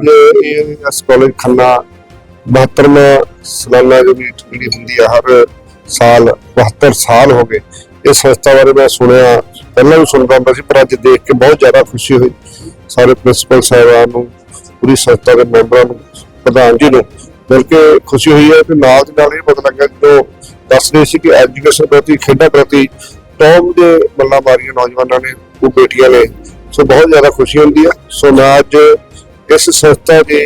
ਅੱਜ ਇਹ ਕਾਲਜ ਖੰਨਾ 72ਵਾਂ ਸਾਲਾਨਾ ਜਿਹੜੀ ਜਿਹੜੀ ਹੁੰਦੀ ਆ, ਹਰ ਸਾਲ 72 ਸਾਲ ਹੋ ਗਏ। ਇਸ ਸੰਸਥਾ ਬਾਰੇ ਮੈਂ ਸੁਣਿਆ, ਪਹਿਲਾਂ ਵੀ ਸੁਣਦਾ ਹੁੰਦਾ ਸੀ, ਪਰ ਅੱਜ ਦੇਖ ਕੇ ਬਹੁਤ ਜ਼ਿਆਦਾ ਖੁਸ਼ੀ ਹੋਈ। ਸਾਰੇ ਪ੍ਰਿੰਸੀਪਲ ਸਾਹਿਬਾਨ ਨੂੰ, ਪੂਰੀ ਸੰਸਥਾ ਦੇ ਮੈਂਬਰਾਂ ਨੂੰ, ਪ੍ਰਧਾਨ ਜੀ ਨੂੰ ਮਿਲ ਖੁਸ਼ੀ ਹੋਈ ਹੈ ਕਿ ਨਾਲ ਦੀ ਨਾਲ ਇਹ ਪਤਾ ਲੱਗਾ ਜਦੋਂ ਦੱਸ ਰਹੇ ਸੀ ਕਿ ਐਜੂਕੇਸ਼ਨ ਪ੍ਰਤੀ, ਖੇਡਾਂ ਪ੍ਰਤੀ ਟੌਪ ਦੇ ਮੱਲਾ ਮਾਰੀਆਂ ਨੌਜਵਾਨਾਂ ਨੇ, ਉਹ ਬੇਟੀਆਂ ਨੇ। ਸੋ ਬਹੁਤ ਜ਼ਿਆਦਾ ਖੁਸ਼ੀ ਹੁੰਦੀ ਹੈ ਸੋ ਮੈਂ ਅੱਜ ਇਸ ਸੰਸਥਾ ਦੇ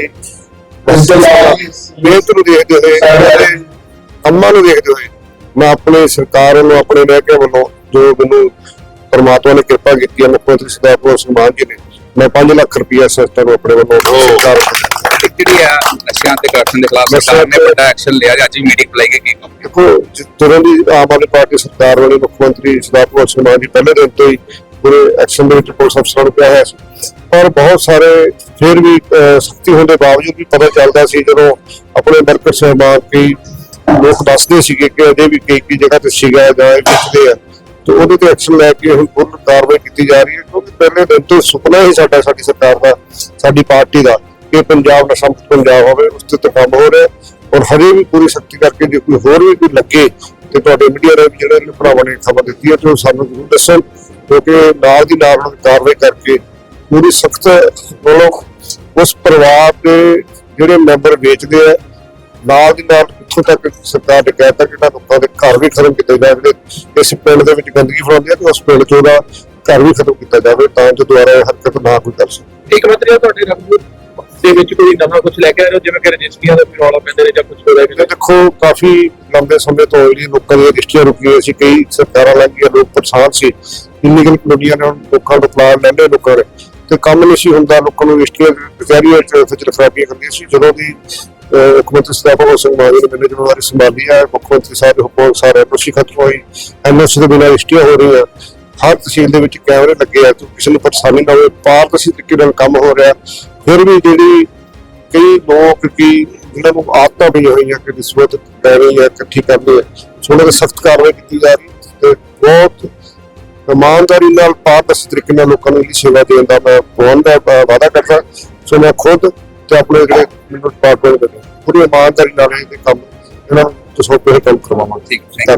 ਮਿਹਨਤ ਨੂੰ ਦੇਖਦੇ ਹੋਏ ਸਾਰੇ ਕੰਮਾਂ ਨੂੰ ਦੇਖਦੇ ਹੋਏ ਮੈਂ ਆਪਣੇ ਸਰਕਾਰ ਵੱਲੋਂ ਆਪਣੇ ਮਹਿਕਮੇ ਵੱਲੋਂ ਜੋ ਮੈਨੂੰ ਪਰਮਾਤਮਾ ਨੇ ਕਿਰਪਾ ਕੀਤੀ ਹੈ ਮੁੱਖ ਮੰਤਰੀ ਸਰਦਾਰ ਭਗਵੰਤ ਸਿੰਘ ਮਾਨ ਜੀ ਨੇ ਮੈਂ 5 ਲੱਖ ਰੁਪਇਆ ਸੰਸਥਾ ਨੂੰ ਆਪਣੇ ਵੱਲੋਂ ਸਰਕਾਰ ਜਿਹੜੀ ਆ ਨਸ਼ਿਆਂ ਤੇ ਕਰਪਸ਼ਨ ਦੇ ਖਿਲਾਫ ਸਰਕਾਰ ਨੇ ਵੱਡਾ ਐਕਸ਼ਨ ਲਿਆ ਜੀ ਅੱਜ ਵੀ ਮੀਟਿੰਗ ਬੁਲਾਈ ਗਈ ਕੀ? ਦੇਖੋ ਜਦੋਂ ਦੀ ਆਮ ਆਦਮੀ ਪਾਰਟੀ ਸਰਕਾਰ ਵਾਲੀ ਮੁੱਖ ਮੰਤਰੀ ਸਰਦਾਰ ਭਗਵੰਤ ਸਿੰਘ ਮਾਨ ਜੀ ਪਹਿਲੇ ਦਿਨ ਤੋਂ ਹੀ ਪੂਰੇ ਐਕਸ਼ਨ ਦੇ ਵਿੱਚ ਪੁਲਿਸ ਅਫਸਰਾਂ ਨੂੰ ਕਿਹਾ ਹੋਇਆ ਸੀ। ਪਰ ਬਹੁਤ ਸਾਰੇ ਫਿਰ ਵੀ ਸਖਤੀ ਹੋਣ ਦੇ ਬਾਵਜੂਦ ਵੀ ਪਤਾ ਚੱਲਦਾ ਸੀ ਜਦੋਂ ਆਪਣੇ ਵਰਕਰ ਸਹਿਬਾਨ ਕਈ ਲੋਕ ਦੱਸਦੇ ਸੀਗੇ ਕਿ ਅਜੇ ਵੀ ਕਈ ਕਈ ਜਗ੍ਹਾ ਤੇ ਸੀਗਾ ਜਾਂ ਇਹ ਵੇਚਦੇ ਆ। ਤੇ ਉਹਦੇ ਤੇ ਐਕਸ਼ਨ ਲੈ ਕੇ ਹੁਣ ਪੂਰਨ ਕਾਰਵਾਈ ਕੀਤੀ ਜਾ ਰਹੀ ਹੈ ਕਿਉਂਕਿ ਪਹਿਲੇ ਦਿਨ ਤੋਂ ਸੁਪਨਾ ਹੀ ਸਾਡਾ, ਸਾਡੀ ਸਰਕਾਰ ਦਾ, ਸਾਡੀ ਪਾਰਟੀ ਦਾ ਕਿ ਪੰਜਾਬ ਨਸ਼ਾ ਮੁਕਤ ਪੰਜਾਬ ਹੋਵੇ, ਉਸ ਤੇ ਤਾਂ ਕੰਮ ਹੋ ਰਿਹਾ। ਔਰ ਹਜੇ ਵੀ ਪੂਰੀ ਸਖਤੀ ਕਰਕੇ ਜੇ ਕੋਈ ਹੋਰ ਵੀ ਕੋਈ ਲੱਗੇ ਤੇ ਤੁਹਾਡੇ ਮੀਡੀਆ ਰਾਹੀਂ ਜਿਹੜੇ ਭਰਾਵਾਂ ਨੇ ਖਬਰ ਦਿੱਤੀ ਹੈ ਤੇ ਉਹ ਸਾਨੂੰ ਜ਼ਰੂਰ ਦੱਸਣ। ਕਿਉਂਕਿ ਨਾਲ ਦੀ ਨਾਲ ਉਹਨਾਂ ਦੀ ਕਾਰਵਾਈ ਕਰਕੇ ਪੂਰੀ ਸਖਤ ਵੱਲੋਂ ਉਸ ਪਰਿਵਾਰ ਦੇ ਜਿਹੜੇ ਮੈਂਬਰ ਵੇਚਦੇ ਆ ਨਾਲ ਦੀ ਨਾਲ ਇੱਥੋਂ ਤੱਕ ਸਰਕਾਰ ਨੇ ਕਹਿ ਦਿੱਤਾ ਕਿ ਇਹਨਾਂ ਲੋਕਾਂ ਦੇ ਘਰ ਵੀ ਖਤਮ ਕੀਤੇ ਜਾਣ ਜਿਹੜੇ ਇਸ ਪਿੰਡ ਦੇ ਵਿੱਚ ਗੰਦਗੀ ਫੈਲਾਉਂਦੇ ਆ ਤੇ ਉਸ ਪਿੰਡ ਚੋਂ ਦਾ ਘਰ ਵੀ ਖਤਮ ਕੀਤਾ ਜਾਵੇ ਤਾਂ ਜੋ ਦੁਬਾਰਾ ਇਹ ਹਰਕਤ ਨਾ ਕੋਈ ਕਰ ਸਕੇ। ਇੱਕ ਮੰਤਰੀ ਤੁਹਾਡੇ ਰੰਗੂ ਦੇ ਵਿੱਚ ਕੋਈ ਨਵਾਂ ਕੁਝ ਲੈ ਕੇ ਆਏ ਹੋ ਜਿਵੇਂ ਕਿ ਰਜਿਸਟਰੀਆਂ ਦਾ ਵੀ ਰੌਲਾ ਪੈਂਦੇ ਨੇ ਜਾਂ ਕੁਝ ਹੋ? ਰਿਹਾ ਦੇਖੋ ਕਾਫੀ ਲੰਬੇ ਸਮੇਂ ਤੋਂ ਜਿਹੜੀ ਲੋਕਾਂ ਦੀਆਂ ਰਜਿਸਟਰੀਆਂ ਰੁਕੀਆਂ ਸੀ ਕਈ ਸਰਕਾਰਾਂ ਲੱਗੀਆਂ ਲੋਕ ਪਰੇਸ਼ਾਨ ਸੀ। ਇਲੀਗਲ ਕਲੋਨੀਆਂ ਨੇ ਲੋਕਾਂ ਨੂੰ ਪਲਾਨ ਲੈਂਦੇ ਲੋਕਾਂ ਨੇ ਤੇ ਕੰਮ ਨਹੀਂ ਸੀ ਹੁੰਦਾ ਲੋਕਾਂ ਨੂੰ ਰਜਿਸਟਰੀਆਂ ਕਚਹਿਰੀਆਂ ਚ ਫਿਚਰ ਫਰਾਬੀਆਂ ਹੁੰਦੀਆਂ ਸੀ। ਜਦੋਂ ਦੀ ਅਹ, ਮੁੱਖ ਮੰਤਰੀ ਸਾਹਿਬ ਭਗਵੰਤ ਸਿੰਘ ਮਾਨ ਨੇ ਮੈਨੂੰ ਜ਼ਿੰਮੇਵਾਰੀ ਸੰਭਾਲੀ ਹੈ ਮੁੱਖ ਮੰਤਰੀ ਸਾਹਿਬ ਦੇ ਹੁਕਮ ਅਨੁਸਾਰ ਐਨਓਸੀ ਖਤਮ ਹੋਈ। ਐਨਓਸੀ ਦੇ ਬਿਨਾਂ ਰਜਿਸਟਰੀਆਂ ਹੋ ਰਹੀਆਂ। ਹਰ ਤਹਿਸੀਲ ਦੇ ਵਿੱਚ ਕੈਮਰੇ ਲੱਗੇ ਆ। ਤੇ ਕਿਸੇ ਨੂੰ ਪਰੇਸ਼ਾਨੀ ਨਾ ਹੋਵੇ। ਪਾਰਦਰਸ਼ੀ ਤਰੀਕੇ ਨਾਲ ਕੰਮ ਹੋ ਰਿਹਾ। ਫਿਰ ਵੀ ਜਿਹੜੀ ਕਈ ਲੋਕ ਕੀ ਇਹਨਾਂ ਨੂੰ ਆਦਤਾਂ ਪਈਆਂ ਹੋਈਆਂ ਕਿ ਰਿਸ਼ਵਤ ਲੈਣੀ ਹੈ ਇਕੱਠੀ ਕਰਨੀ ਹੈ ਸੋ ਉਹਨਾਂ ਤੇ ਸਖਤ ਕਾਰਵਾਈ ਕੀਤੀ ਜਾ ਰਹੀ ਹੈ। ਤੇ ਬਹੁਤ ਇਮਾਨਦਾਰੀ ਨਾਲ ਪਾਰਦਰਸ਼ੀ ਤਰੀਕੇ ਨਾਲ ਲੋਕਾਂ ਨੂੰ ਇਹ ਸੇਵਾ ਦੇਣ ਦਾ ਮੈਂ ਬਹੁਤ ਦਾ ਵਾਅਦਾ ਕਰਦਾ। ਸੋ ਮੈਂ ਖੁਦ ਤੇ ਆਪਣੇ ਜਿਹੜੇ ਮੈਨੂੰ ਦੇ ਪੂਰੀ ਇਮਾਨਦਾਰੀ ਨਾਲ ਇਹ ਕੰਮ ਇਹਨਾਂ ਨੂੰ ਤਸਵੀਰ ਕੰਮ ਕਰਵਾਵਾਂਗਾ। ਠੀਕ ਥੈਂਕ ਯੂ